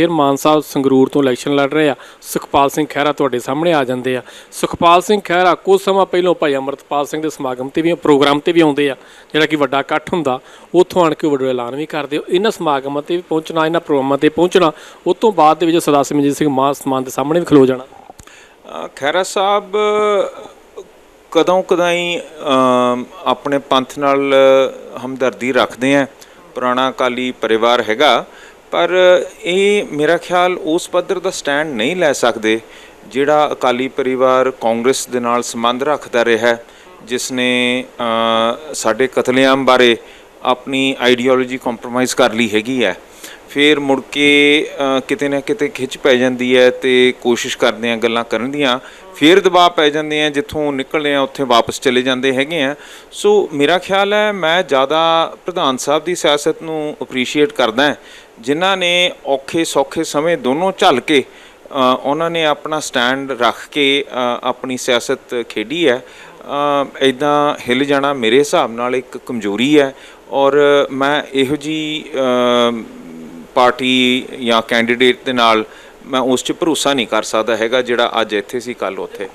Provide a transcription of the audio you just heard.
ਫਿਰ ਮਾਨ ਸਾਹਿਬ ਸੰਗਰੂਰ ਤੋਂ ਇਲੈਕਸ਼ਨ ਲੜ ਰਹੇ ਆ। ਸੁਖਪਾਲ ਸਿੰਘ ਖਹਿਰਾ ਤੁਹਾਡੇ ਸਾਹਮਣੇ ਆ ਜਾਂਦੇ ਆ। ਸੁਖਪਾਲ ਸਿੰਘ ਖਹਿਰਾ ਕੁਝ ਸਮਾਂ ਪਹਿਲਾਂ ਭਾਈ ਅਮਰਤਪਾਲ ਸਿੰਘ ਦੇ ਸਮਾਗਮ ਤੇ ਵੀ ਪ੍ਰੋਗਰਾਮ ਤੇ ਵੀ ਆਉਂਦੇ ਆ। ਜਿਹੜਾ ਕਿ ਵੱਡਾ ਇਕੱਠ ਹੁੰਦਾ ਉੱਥੋਂ ਆਣ ਕੇ ਵੱਡਾ ਐਲਾਨ ਵੀ ਕਰਦੇ ਹੋ ਇਹਨਾਂ ਸਮਾਗਮਾਂ ਤੇ ਵੀ ਪਹੁੰਚਣਾ ਇਹਨਾਂ ਪ੍ਰੋਗਰਾਮਾਂ ਤੇ ਪਹੁੰਚਣਾ ਉਸ ਤੋਂ ਬਾਅਦ ਦੇ ਵਿੱਚ ਸਰਦਾਰ ਸਿਮਰਜੀਤ ਸਿੰਘ ਮਾਨ ਸਮਾਨ ਦੇ ਸਾਹਮਣੇ ਵੀ ਖਲੋ ਜਾਣਾ। ਖਹਿਰਾ ਸਾਹਿਬ ਕਦੋਂ ਕਦਾਈ ਅਮ, ਆਪਣੇ ਪੰਥ ਨਾਲ ਹਮਦਰਦੀ ਰੱਖਦੇ ਆ? ਪੁਰਾਣਾ ਅਕਾਲੀ ਪਰਿਵਾਰ ਹੈਗਾ। ਪਰ ਇਹ ਮੇਰਾ ਖਿਆਲ ਉਸ ਪੱਧਰ ਦਾ ਸਟੈਂਡ ਨਹੀਂ ਲੈ ਸਕਦੇ ਜਿਹੜਾ ਅਕਾਲੀ ਪਰਿਵਾਰ ਕਾਂਗਰਸ ਦੇ ਨਾਲ ਸੰਬੰਧ ਰੱਖਦਾ ਰਿਹਾ ਹੈ, ਜਿਸ ਨੇ ਸਾਡੇ ਕਤਲੇਆਮ ਬਾਰੇ ਆਪਣੀ ਆਈਡੀਓਲੋਜੀ ਕੰਪਰੋਮਾਈਜ਼ ਕਰ ਲਈ ਹੈਗੀ ਹੈ। ਫਿਰ ਮੁੜ ਕੇ ਕਿਤੇ ਨਾ ਕਿਤੇ ਖਿੱਚ ਪੈ ਜਾਂਦੀ ਹੈ ਤੇ ਕੋਸ਼ਿਸ਼ ਕਰਦੇ ਆ ਗੱਲਾਂ ਕਰਨ ਦੀਆਂ। ਫਿਰ ਦਬਾਅ ਪੈ ਜਾਂਦੇ ਆ ਜਿੱਥੋਂ ਨਿਕਲਦੇ ਆ ਉੱਥੇ ਵਾਪਸ ਚਲੇ ਜਾਂਦੇ ਹੈਗੇ ਆ ਸੋ ਮੇਰਾ ਖਿਆਲ ਹੈ, ਮੈਂ ਜ਼ਿਆਦਾ ਪ੍ਰਧਾਨ ਸਾਹਿਬ ਦੀ ਸਿਆਸਤ ਨੂੰ ਅਪਰੀਸ਼ੀਏਟ ਕਰਦਾ ਜਿਨ੍ਹਾਂ ਨੇ ਔਖੇ ਸੌਖੇ ਸਮੇਂ ਦੋਨੋਂ ਝੱਲ ਕੇ ਉਹਨਾਂ ਨੇ ਆਪਣਾ ਸਟੈਂਡ ਰੱਖ ਕੇ ਆਪਣੀ ਸਿਆਸਤ ਖੇਡੀ ਹੈ। ਇਦਾਂ ਹਿੱਲ ਜਾਣਾ ਮੇਰੇ ਹਿਸਾਬ ਨਾਲ ਇੱਕ ਕਮਜ਼ੋਰੀ ਹੈ ਔਰ ਮੈਂ ਇਹੋ ਜੀ ਪਾਰਟੀ ਜਾਂ ਕੈਂਡੀਡੇਟ ਦੇ ਨਾਲ ਮੈਂ ਉਸ 'ਚ ਭਰੋਸਾ ਨਹੀਂ ਕਰ ਸਕਦਾ ਹੈਗਾ ਜਿਹੜਾ ਅੱਜ ਇੱਥੇ ਸੀ ਕੱਲ ਉੱਥੇ।